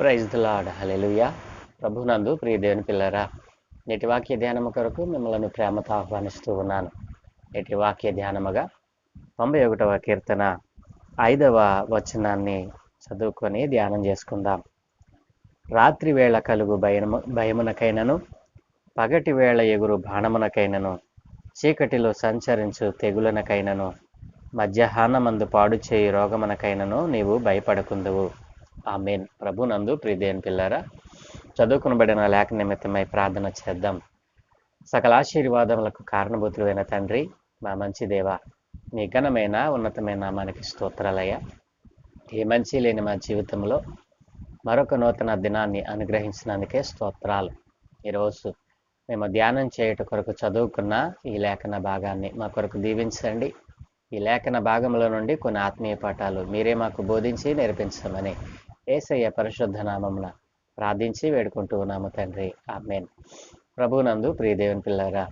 Praise the lord hallelujah ప్రభునందు ప్రియ దేవుని పిల్లరా నేటి వాక్య ధ్యానము కొరకు మిమ్మల్ని ప్రేమతో ఆహ్వానిస్తూ ఉన్నాను. నేటి వాక్య ధ్యానముగా తొంభై ఒకటవ కీర్తన ఐదవ వచనాన్ని చదువుకొని ధ్యానం చేసుకుందాం. రాత్రి వేళ కలుగు భయము భయమునకైనను పగటి వేళ ఎగురు బాణమునకైనను చీకటిలో సంచరించు తెగులనకైనను మధ్యాహ్నమందు పాడు చేయి రోగమునకైనను నీవు భయపడకుందువు. ఆమెన్. ప్రభునందు ప్రిదేన్ పిల్లరా చదువుకునబడిన లేఖ నిమిత్తమై ప్రార్థన చేద్దాం. సకల ఆశీర్వాదములకు కారణభూతులైన తండ్రి మా మంచి దేవ నీ ఘనమైన ఉన్నతమైన మనకి స్తోత్రాలయ్య. ఏ మంచి లేని మా జీవితంలో మరొక నూతన దినాన్ని అనుగ్రహించినందుకే స్తోత్రాలు. ఈరోజు మేము ధ్యానం చేయుట కొరకు చదువుకున్న ఈ లేఖన భాగాన్ని మా కొరకు దీవించండి. ఈ లేఖన భాగంలో నుండి కొన్ని ఆత్మీయ పాఠాలు మీరే మాకు బోధించి నేర్పించమని ఏసయ్య పరిశుద్ధ నామమున ప్రార్థించి వేడుకుంటూ ఉన్నాము తండ్రి. ఆమెన్. ప్రభునందు ప్రియదేవుని పిల్లరా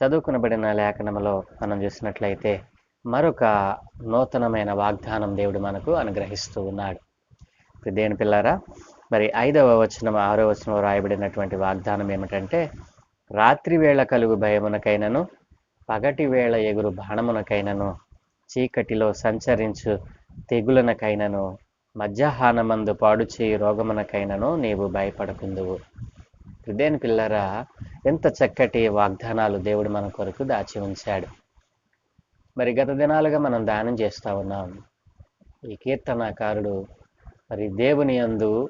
చదువుకునబడిన లేఖనములో మనం చూసినట్లయితే మరొక నూతనమైన వాగ్దానం దేవుడు మనకు అనుగ్రహిస్తూ ఉన్నాడు. దేవుని పిల్లారా మరి ఐదవ వచనం ఆరో వచనం రాయబడినటువంటి వాగ్దానం ఏమిటంటే రాత్రి వేళ కలుగు భయమునకైనను పగటి వేళ ఎగురు బాణమునకైనను చీకటిలో సంచరించు తెగులనకైనను మధ్యాహ్నమందు పాడు చేయి రోగమునకైనను నీవు భయపడకుందువు. హృదయని పిల్లరా ఎంత చక్కటి వాగ్దానాలు దేవుడు మన కొరకు దాచి ఉంచాడు. మరి గత దినాలుగా మనం దానం చేస్తూ ఉన్నాం. ఈ కీర్తనాకారుడు మరి దేవుని యందు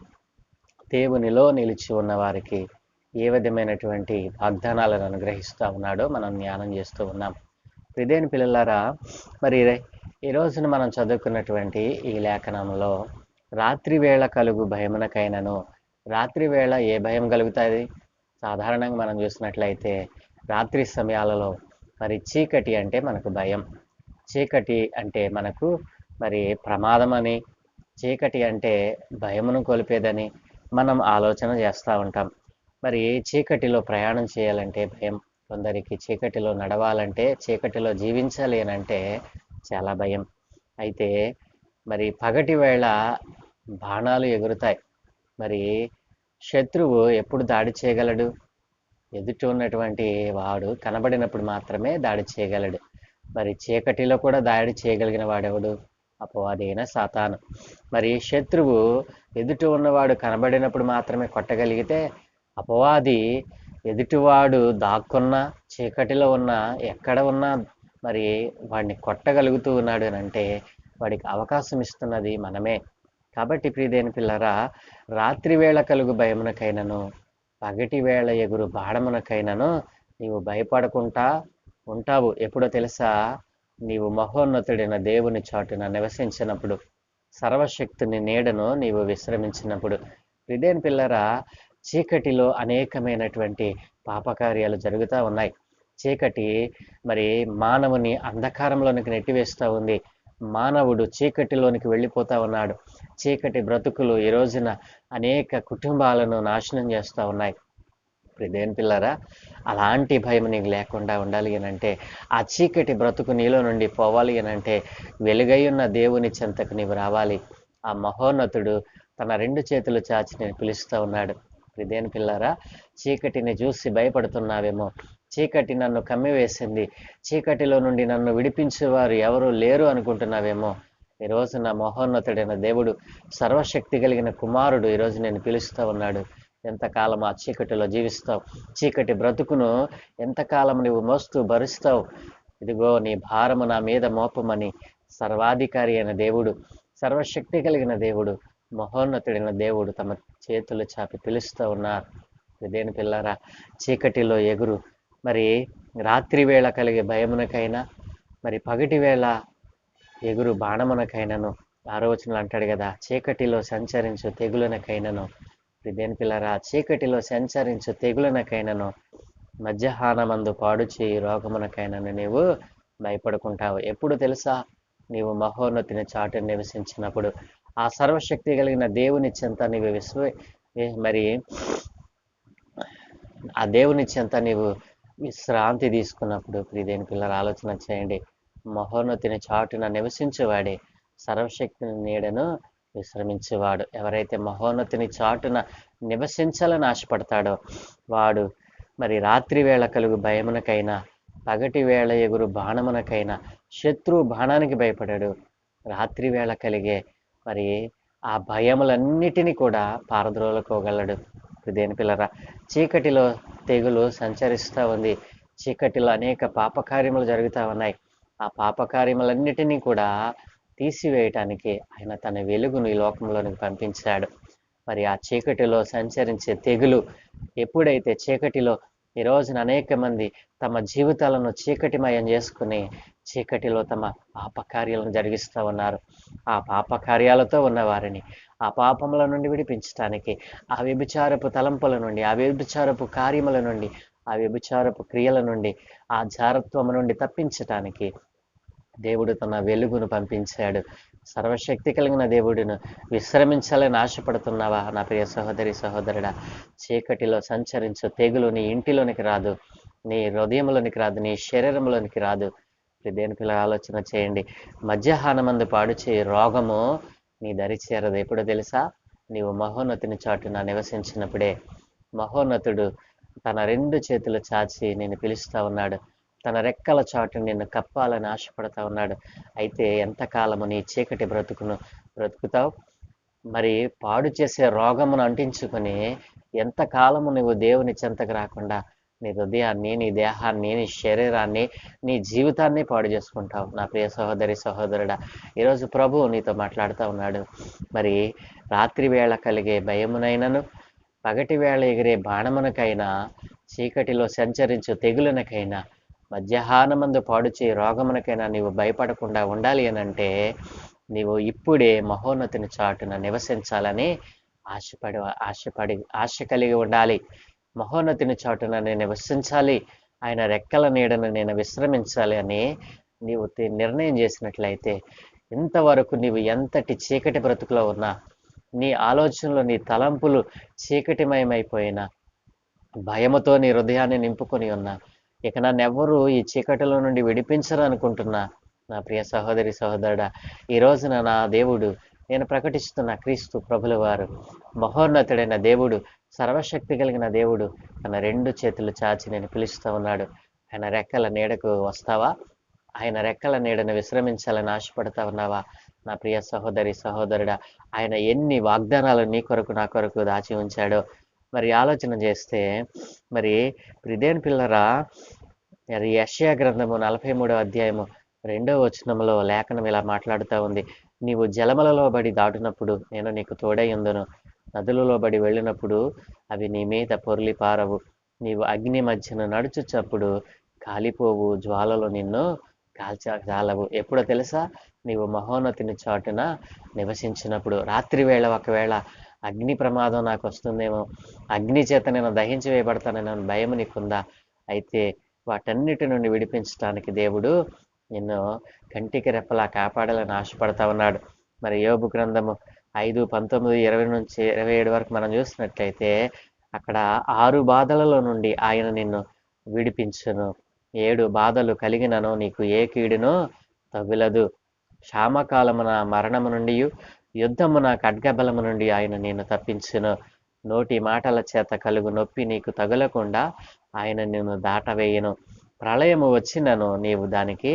దేవునిలో నిలిచి ఉన్న వారికి ఏ విధమైనటువంటి వాగ్దానాలను అనుగ్రహిస్తూ ఉన్నాడో మనం ధ్యానం చేస్తూ ఉన్నాం. హృదయని పిల్లలారా మరి ఈ రోజున మనం చదువుకున్నటువంటి ఈ లేఖనంలో రాత్రి వేళ కలుగు భయమునకైనను. రాత్రి వేళ ఏ భయం కలుగుతుంది? సాధారణంగా మనం చూసినట్లయితే రాత్రి సమయాలలో మరి చీకటి అంటే మనకు భయం. చీకటి అంటే మనకు మరి ప్రమాదం అని చీకటి అంటే భయమును కొలిపేదని మనం ఆలోచన చేస్తూ ఉంటాం. మరి చీకటిలో ప్రయాణం చేయాలంటే భయం. కొందరికి చీకటిలో నడవాలంటే చీకటిలో జీవించాలి అని అంటే చాలా భయం. అయితే మరి పగటి వేళ బాణాలు ఎగురుతాయి. మరి శత్రువు ఎప్పుడు దాడి చేయగలడు? ఎదుటి ఉన్నటువంటి వాడు కనబడినప్పుడు మాత్రమే దాడి చేయగలడు. మరి చీకటిలో కూడా దాడి చేయగలిగిన వాడెవడు? అపవాదైన సాతాను. మరి శత్రువు ఎదుటి ఉన్నవాడు కనబడినప్పుడు మాత్రమే కొట్టగలిగితే అపవాది ఎదుటివాడు దాక్కున్నా చీకటిలో ఉన్నా ఎక్కడ ఉన్నా మరి వాడిని కొట్టగలుగుతూ ఉన్నాడు అని అంటే వాడికి అవకాశం ఇస్తున్నది మనమే. కాబట్టి ప్రియదేని పిల్లరా రాత్రి వేళ కలుగు భయమునకైనను పగటి వేళ ఎగురు బాడమునకైనను నీవు భయపడకుండా ఉంటావు. ఎప్పుడో తెలుసా? నీవు మహోన్నతుడైన దేవుని చాటున నివసించినప్పుడు సర్వశక్తుని నీడను నీవు విశ్రమించినప్పుడు. హృదయన్ పిల్లరా చీకటిలో అనేకమైనటువంటి పాపకార్యాలు జరుగుతూ ఉన్నాయి. చీకటి మరి మానవుని అంధకారంలోనికి నెట్టివేస్తూ ఉంది. మానవుడు చీకటిలోనికి వెళ్ళిపోతా ఉన్నాడు. చీకటి బ్రతుకులు ఈ రోజున అనేక కుటుంబాలను నాశనం చేస్తూ ఉన్నాయి. దేని పిల్లరా అలాంటి భయం నీకు లేకుండా ఉండాలి అని అంటే ఆ చీకటి బ్రతుకు నీలో నుండి పోవాలి అని అంటే వెలుగై ఉన్న దేవుని చెంతకు నీవు రావాలి. ఆ మహోన్నతుడు తన రెండు చేతులు చాచి నేను పిలుస్తూ ఉన్నాడు. దేని పిల్లరా చీకటిని చూసి భయపడుతున్నావేమో. చీకటి నన్ను కమ్మివేసింది. చీకటిలో నుండి నన్ను విడిపించేవారు ఎవరు లేరు అనుకుంటున్నావేమో. ఈరోజు నా మహోన్నతుడైన దేవుడు సర్వశక్తి కలిగిన కుమారుడు ఈరోజు నేను పిలుస్తూ ఉన్నాడు. ఎంతకాలం ఆ చీకటిలో జీవిస్తావు? చీకటి బ్రతుకును ఎంతకాలం నువ్వు మోస్తూ భరిస్తావు? ఇదిగో నీ భారము నా మీద మోపమని సర్వాధికారి అయిన దేవుడు సర్వశక్తి కలిగిన దేవుడు మహోన్నతుడైన దేవుడు తమ చేతులు చాపి పిలుస్తూ ఉన్నారు. ఇదేని పిల్లరా చీకటిలో ఎగురు. మరి రాత్రి వేళ కలిగే భయమునకైనా మరి పగటి వేళ ఎగురు బాణమునకైనాను ఆరోచనలు అంటాడు కదా చీకటిలో సంచరించు తెగులనకైనను. ఇదేని పిల్లరా చీకటిలో సంచరించు తెగులనకైనను మధ్యాహ్నమందు పాడు చేయి రోగమునకైనను నీవు భయపడుకుంటావు. ఎప్పుడు తెలుసా? నీవు మహోన్నతిని చాటు నివసించినప్పుడు ఆ సర్వశక్తి కలిగిన దేవుని చెంత నీవు విశ్వ మరి ఆ దేవుని చెంత నీవు విశ్రాంతి తీసుకున్నప్పుడు ప్రియదేని పిల్లలు ఆలోచన చేయండి. మహోన్నతిని చాటున నివసించేవాడే. సర్వశక్తిని నీడను విశ్రమించేవాడు. ఎవరైతే మహోన్నతిని చాటున నివసించాలని ఆశపడతాడో వాడు మరి రాత్రి వేళ కలుగు భయమునకైనా పగటి వేళ ఎగురు బాణమునకైనా శత్రు బాణానికి భయపడాడు. రాత్రి వేళ కలిగే మరి ఆ భయములన్నిటినీ కూడా పారద్రోలుకోగలడు దేని పిల్లరా చీకటిలో తెగులు సంచరిస్తూ ఉంది. చీకటిలో అనేక పాపకార్యములు జరుగుతూ ఉన్నాయి. ఆ పాపకార్యములన్నిటినీ కూడా తీసివేయటానికి ఆయన తన వెలుగును ఈ లోకంలోనికి పంపించాడు. మరి ఆ చీకటిలో సంచరించే తెగులు ఎప్పుడైతే చీకటిలో ఈ రోజున అనేక మంది తమ జీవితాలను చీకటిమయం చేసుకుని చీకటిలో తమ పాపకార్యాలను జరిగిస్తూ ఉన్నారు. ఆ పాపకార్యాలతో ఉన్నవారిని ఆ పాపముల నుండి విడిపించటానికి ఆ వ్యభిచారపు తలంపుల నుండి ఆ వ్యభిచారపు కార్యముల నుండి ఆ వ్యభిచారపు క్రియల నుండి ఆ జారత్వము నుండి తప్పించటానికి దేవుడు తన వెలుగును పంపించాడు. సర్వశక్తి కలిగిన దేవుడిను విశ్రమించాలని ఆశపడుతున్నావా? నా ప్రియ సహోదరి సహోదరుడా చీకటిలో సంచరించు తెగులు నీ ఇంటిలోనికి రాదు నీ హృదయంలోనికి రాదు నీ శరీరంలోనికి రాదు. దేని పిల్ల ఆలోచన చేయండి. మధ్యాహ్నమందు పాడు చేయి రోగము నీ దరి చేరదు. ఎప్పుడో తెలుసా? నీవు మహోన్నతిని చాటున నివసించినప్పుడే. మహోన్నతుడు తన రెండు చేతులు చాచి నేను పిలుస్తా ఉన్నాడు. తన రెక్కల చాటు నిన్ను కప్పాలని ఆశపడతా ఉన్నాడు. అయితే ఎంతకాలము నీ చీకటి బ్రతుకును బ్రతుకుతావు? మరి పాడు చేసే రోగమును అంటించుకొని ఎంతకాలము నువ్వు దేవుని చెంతకు రాకుండా నీ హృదయాన్ని నీ దేహాన్ని నీ శరీరాన్ని నీ జీవితాన్ని పాడు చేసుకుంటావు. నా ప్రియ సహోదరి సహోదరుడా ఈరోజు ప్రభు నీతో మాట్లాడుతూ ఉన్నాడు. మరి రాత్రి వేళ కలిగే భయమునైనను పగటి వేళ ఎగిరే బాణమునకైనా చీకటిలో సంచరించు తెగులునకైనా మధ్యాహ్నమందు పాడుచే రోగమునకైనా నీవు భయపడకుండా ఉండాలి అని అంటే నీవు ఇప్పుడే మహోన్నతిని చాటున నివసించాలని ఆశపడి ఆశపడి ఆశ కలిగి ఉండాలి. మహోన్నతిని చాటున నేను నివసించాలి ఆయన రెక్కల నీడను నేను విశ్రమించాలి అని నీవు నిర్ణయం చేసినట్లయితే ఇంతవరకు నీవు ఎంతటి చీకటి బ్రతుకులో ఉన్నా నీ ఆలోచనలు నీ తలంపులు చీకటిమయమైపోయినా భయముతో నీ హృదయాన్ని నింపుకొని ఉన్నా ఇక నన్నెవ్వరూ ఈ చీకటిలో నుండి విడిపించరు అనుకుంటున్నా నా ప్రియ సహోదరి సహోదరుడా ఈ రోజున నా దేవుడు నేను ప్రకటిస్తున్న క్రీస్తు ప్రభుల వారు మహోన్నతుడైన దేవుడు సర్వశక్తి కలిగిన దేవుడు తన రెండు చేతులు చాచి నేను పిలుస్తూ ఉన్నాడు. ఆయన రెక్కల నీడకు వస్తావా? ఆయన రెక్కల నీడను విశ్రమించాలని ఆశపడతా ఉన్నావా? నా ప్రియ సహోదరి సహోదరుడా ఆయన ఎన్ని వాగ్దానాలు నీ కొరకు నా కొరకు దాచి ఉంచాడో? మరి ఆలోచన చేస్తే మరి ప్రిదేన్ పిల్లరా? మరి యషయా గ్రంథము నలభై మూడవ అధ్యాయము రెండవ వచనంలో లేఖనం ఇలా మాట్లాడుతూ ఉంది. నీవు జలమలలో బడి దాటినప్పుడు నేను నీకు తోడై ఉందును. నదులలో బడి వెళ్ళినప్పుడు అవి నీ మీద పొర్లి పారవు. నీవు అగ్ని మధ్యన నడుచుచప్పుడు కాలిపోవు జ్వాలలో నిన్ను కాల్చ కాలవు ఎప్పుడో తెలుసా? నీవు మహోన్నతిని చాటున నివసించినప్పుడు. రాత్రి వేళ ఒకవేళ అగ్ని ప్రమాదం నాకు వస్తుందేమో. అగ్ని చేత నేను దహించి వేయబడతానని భయం నీకుందా? అయితే వాటన్నిటి నుండి విడిపించడానికి దేవుడు నిన్ను కంటికి రెప్పలా కాపాడాలని ఆశపడతా ఉన్నాడు. మరి యోగు గ్రంథము ఐదు పంతొమ్మిది ఇరవై నుంచి ఇరవై ఏడు వరకు మనం చూసినట్లయితే అక్కడ ఆరు బాధలలో నుండి ఆయన నిన్ను విడిపించును. ఏడు బాధలు కలిగినను నీకు ఏ కీడును తగులదు క్షామకాలమున మరణము నుండి యుద్ధమున ఖడ్గబలము నుండి ఆయన నేను తప్పించును. నోటి మాటల చేత కలుగు నొప్పి నీకు తగులకుండా ఆయన నిన్ను దాటవేయను. ప్రళయము వచ్చినను నీవు దానికి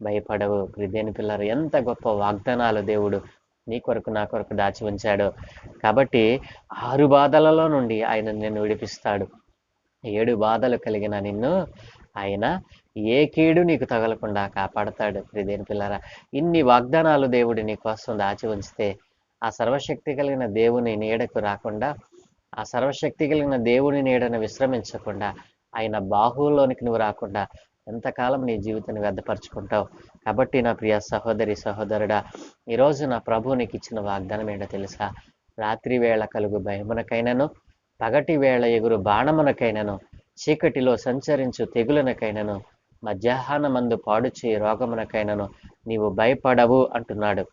భయపడవు. దేని పిల్లలు ఎంత గొప్ప వాగ్దానాలు దేవుడు నీ కొరకు నా కొరకు దాచి ఉంచాడు. కాబట్టి ఆరు బాధలలో నుండి ఆయన నిన్ను విడిపిస్తాడు. ఏడు బాధలు కలిగిన నిన్ను ఆయన ఏ కీడు నీకు తగలకుండా కాపాడతాడు. ప్రిదేని పిల్లరా ఇన్ని వాగ్దానాలు దేవుడి నీ కోసం దాచి ఉంచితే ఆ సర్వశక్తి కలిగిన దేవుని నీడకు రాకుండా ఆ సర్వశక్తి కలిగిన దేవుని నీడను విశ్రమించకుండా ఆయన బాహువులోనికి నువ్వు రాకుండా ఎంతకాలం నీ జీవితాన్ని వ్యర్థపరచుకుంటావు? కాబట్టి నా ప్రియ సహోదరి సహోదరుడా ఈరోజు నా ప్రభు నీకు ఇచ్చిన వాగ్దానం ఏంటో తెలుసా? రాత్రి వేళ కలుగు భయమునకైనను పగటి వేళ ఎగురు బాణమునకైనను చీకటిలో సంచరించు తెగులనకైనను మధ్యాహ్నమందు పాడుచే రోగమునకైనను నీవు భయపడవు అంటున్నాడు.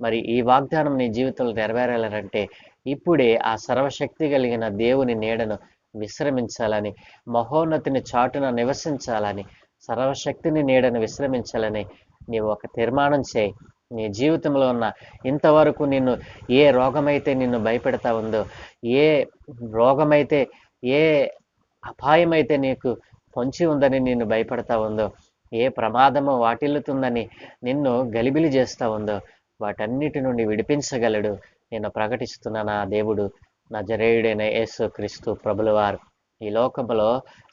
మరి ఈ వాగ్దానం నీ జీవితంలో నెరవేరాలంటే ఇప్పుడే ఆ సర్వశక్తి కలిగిన దేవుని నీడను విశ్రమించాలని మహోన్నతిని చాటున నివసించాలని సర్వశక్తిని నీడను విశ్రమించాలని నీవు ఒక తీర్మానం చేయి. నీ జీవితంలో ఉన్న ఇంతవరకు నిన్ను ఏ రోగమైతే నిన్ను భయపెడతా ఉందో ఏ రోగమైతే ఏ అపాయమైతే నీకు పొంచి ఉందని నిన్ను భయపడతా ఉందో ఏ ప్రమాదము వాటిల్లుతుందని నిన్ను గలిబిలి చేస్తా ఉందో వాటన్నిటి నుండి విడిపించగలడు. నేను ప్రకటిస్తున్న నా దేవుడు నా జరేయుడైన యేసు క్రీస్తు ప్రభులవారు. ఈ లోకంలో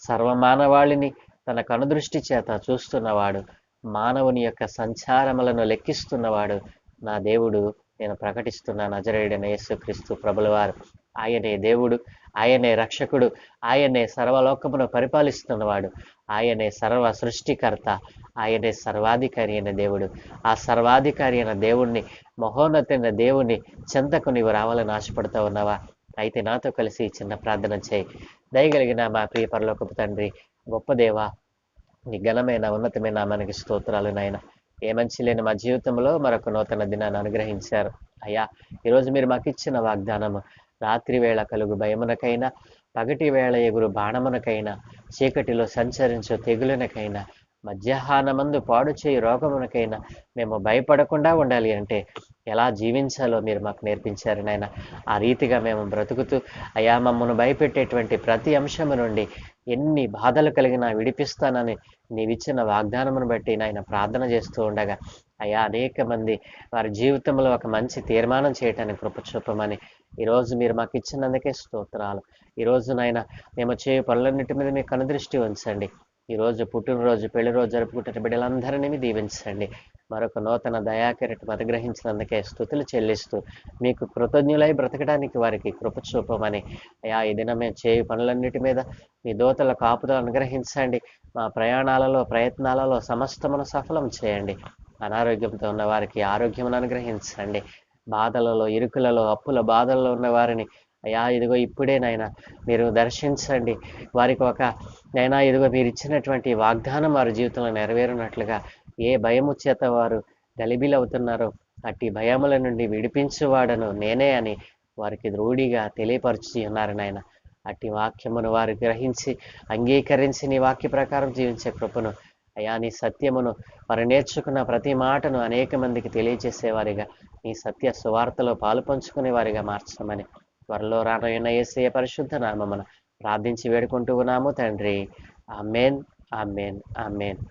సర్వమానవాళిని తన కనుదృష్టి చేత చూస్తున్నవాడు మానవుని యొక్క సంచారములను లెక్కిస్తున్నవాడు. నా దేవుడు నేను ప్రకటిస్తున్న నజరేయుడైన యేసు క్రీస్తు ప్రభులవారు. ఆయనే దేవుడు ఆయనే రక్షకుడు ఆయనే సర్వలోకమును పరిపాలిస్తున్నవాడు. ఆయనే సర్వ సృష్టికర్త ఆయనే సర్వాధికారి అయిన దేవుడు. ఆ సర్వాధికారి అయిన దేవుణ్ణి మహోన్నతైన దేవుణ్ణి చెంతకు నీవు రావాలని ఆశపడుతూ ఉన్నావా? అయితే నాతో కలిసి చిన్న ప్రార్థన చేయి. దయగలిగిన మా ప్రియ పరలోకపు తండ్రి గొప్ప దేవా నీ ఘనమైన ఉన్నతమైన మనకి స్తోత్రాలు నాయన. ఏ మంచి లేని మా జీవితంలో మరొక నూతన దినాన్ని అనుగ్రహించారు. అయ్యా ఈరోజు మీరు మాకు ఇచ్చిన వాగ్దానము రాత్రి వేళ కలుగు భయమునకైనా పగటి వేళ ఎగురు బాణమునకైనా చీకటిలో సంచరించు తెగులునకైనా మధ్యాహ్నమందు పాడు చేయి రోగమునకైనా మేము భయపడకుండా ఉండాలి అంటే ఎలా జీవించాలో మీరు మాకు నేర్పించారు నాయన. ఆ రీతిగా మేము బ్రతుకుతూ అయా మమ్మను భయపెట్టేటువంటి ప్రతి అంశము నుండి ఎన్ని బాధలు కలిగినా విడిపిస్తానని నీవిచ్చిన వాగ్దానమును బట్టి నాయన ప్రార్థన చేస్తూ ఉండగా అయా అనేక మంది వారి జీవితంలో ఒక మంచి తీర్మానం చేయటానికి కృప చూపమని ఈరోజు మీరు మాకు ఇచ్చినందుకే స్తోత్రాలు. ఈరోజు నాయన మేము చేయు పనులన్నిటి మీద మీ కనుదృష్టి ఉంచండి. ఈరోజు పుట్టినరోజు పెళ్ళి రోజు జరుపుకుంటున్న బిడ్డలందరినీ మీ దీవించండి. మరొక నూతన దయాకిరటం మతగ్రహించినందుకే స్థుతులు చెల్లిస్తూ మీకు కృతజ్ఞులై బ్రతకడానికి వారికి కృప చూపమని. అయా ఈ దినం మేము చేయు పనులన్నిటి మీద మీ దోతల కాపుదలు అనుగ్రహించండి. మా ప్రయాణాలలో ప్రయత్నాలలో సమస్తమును సఫలం చేయండి. అనారోగ్యంతో ఉన్న వారికి ఆరోగ్యమును అనుగ్రహించండి. బాధలలో ఇరుకులలో అప్పుల బాధల్లో ఉన్న వారిని అయ్యా ఇదిగో ఇప్పుడే నాయన మీరు దర్శించండి. వారికి ఒక నైనా ఇదిగో మీరు ఇచ్చినటువంటి వాగ్దానం వారి జీవితంలో నెరవేరునట్లుగా ఏ భయము చేత వారు గలిబిలవుతున్నారో అట్టి భయముల నుండి విడిపించువాడను నేనే అని వారికి రూఢిగా తెలియపరుచి ఉన్నారు నాయన. అట్టి వాక్యమును వారు గ్రహించి అంగీకరించి నీ వాక్య ప్రకారం జీవించే కృపను అయా నీ సత్యమును వారు నేర్చుకున్న ప్రతి మాటను అనేక మందికి తెలియజేసేవారిగా నీ సత్య సువార్తలో పాలు పంచుకునే వారిగా మార్చమని త్వరలో రానయ్యున్న ఏసయ పరిశుద్ధ నామమున ప్రార్థించి వేడుకుంటూ ఉన్నాము తండ్రి. Amen amen amen.